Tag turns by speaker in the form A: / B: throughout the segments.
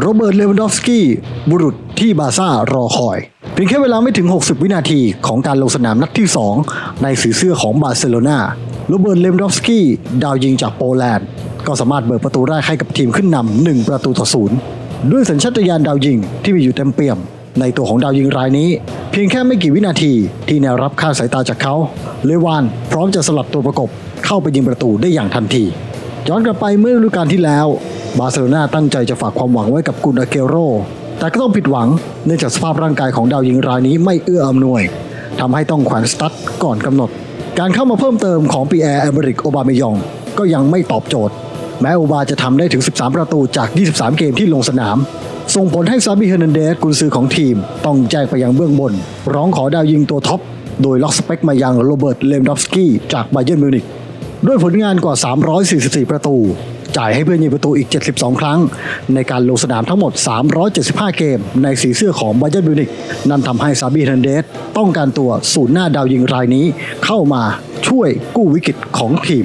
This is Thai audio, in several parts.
A: โรเบิร์ตเลวันดอฟสกี้บุรุษที่บาซ่ารอคอยเพียงแค่เวลาไม่ถึง 60 วินาทีของการลงสนามนัดที่ 2 ในสีเสื้อของบาร์เซโลนาโรเบิร์ตเลวันดอฟสกี้ดาวยิงจากโปแลนด์ ก็สามารถเบิกประตูแรกให้กับทีมขึ้นนำ1ประตูต่อศูนย์ด้วยสัญชาตญาณดาวยิงที่มีอยู่เต็มเปี่ยม ในตัวของดาวยิงรายนี้ เพียงแค่ไม่กี่วินาทีที่แนวรับค่าสายตาจากเขา เลวานพร้อมจะสลับตัวประกบเข้าไปยิงประตูได้อย่างทันที ย้อนกลับไปเมื่อฤดูกาลที่แล้ว บาร์เซโลนาตั้งใจจะฝากความหวังไว้กับกุนอาเกโร แต่ก็ต้องผิดหวังเนื่องจากสภาพร่างกายของดาวยิงรายนี้ไม่เอื้ออำนวยทำให้ต้องแขวนสตั๊ดก่อนกำหนด การเข้ามาเพิ่มเติมของปีแอร์แอเมริกโอบาเมยอง ก็ยังไม่ตอบโจทย์ แม้โอบาจะทำได้ถึง 13 ประตูจาก 23 เกมที่ลงสนาม ส่งผลให้ซาบิเฮนันเดสกุนซือของทีม ต้องแจ้งไปยังเบื้องบน ร้องขอดาวยิงตัวท็อปโดยล็อกสเปคมายังโรเบิร์ตเลมดอฟสกี้จากบาเยิร์นมิวนิกด้วยผลงานกว่า 344 ประตู จ่ายให้เพื่อนยิงประตูอีก 72 ครั้ง ในการลงสนามทั้งหมด 375 เกม ในสีเสื้อของบาเยิร์นมิวนิกนั่นทำให้ซาบีเฮนเดสต้องการตัวศูนย์หน้าดาวยิงรายนี้เข้ามาช่วยกู้วิกฤตของทีม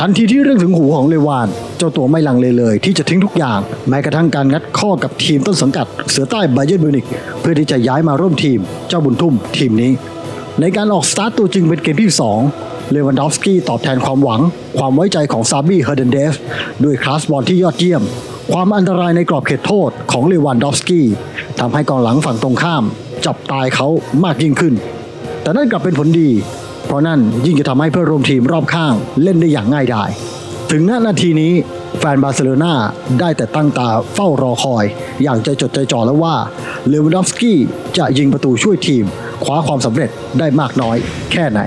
A: ทันทีที่เรื่องถึงหูของเลวาน เจ้าตัวไม่ลังเลเลย ที่จะทิ้งทุกอย่าง แม้กระทั่งการงัดข้อกับทีมต้นสังกัด เสือใต้ไบเยิร์นมิวนิกเพื่อที่จะย้ายมาร่วมทีม เจ้าบุญทุ่มทีมนี้ ในการออกสตาร์ตตัวจริงเป็นเกมที่ 2 เลวันดอฟสกี้ตอบแทนความหวัง ความไว้ใจของซาบี้เฮอร์เดนเดสด้วยคลาสบอลที่ยอดเยี่ยม ความอันตรายในกรอบเขตโทษของเลวันดอฟสกี้ทำให้กองหลังฝั่งตรงข้าม จับตายเขามากยิ่งขึ้น แต่นั่นกลับเป็นผลดี เพราะนั่นยิ่งจะทำให้เพื่อนร่วมทีมรอบข้างเล่นได้อย่างง่ายดาย ถึงณนาทีนี้แฟนบาร์เซโลนาได้แต่ตั้งตาเฝ้ารอคอย อย่างใจจดใจจ่อแล้วว่าเลวันดอฟสกี้จะยิงประตูช่วยทีมคว้าความสำเร็จได้มากน้อยแค่ไหน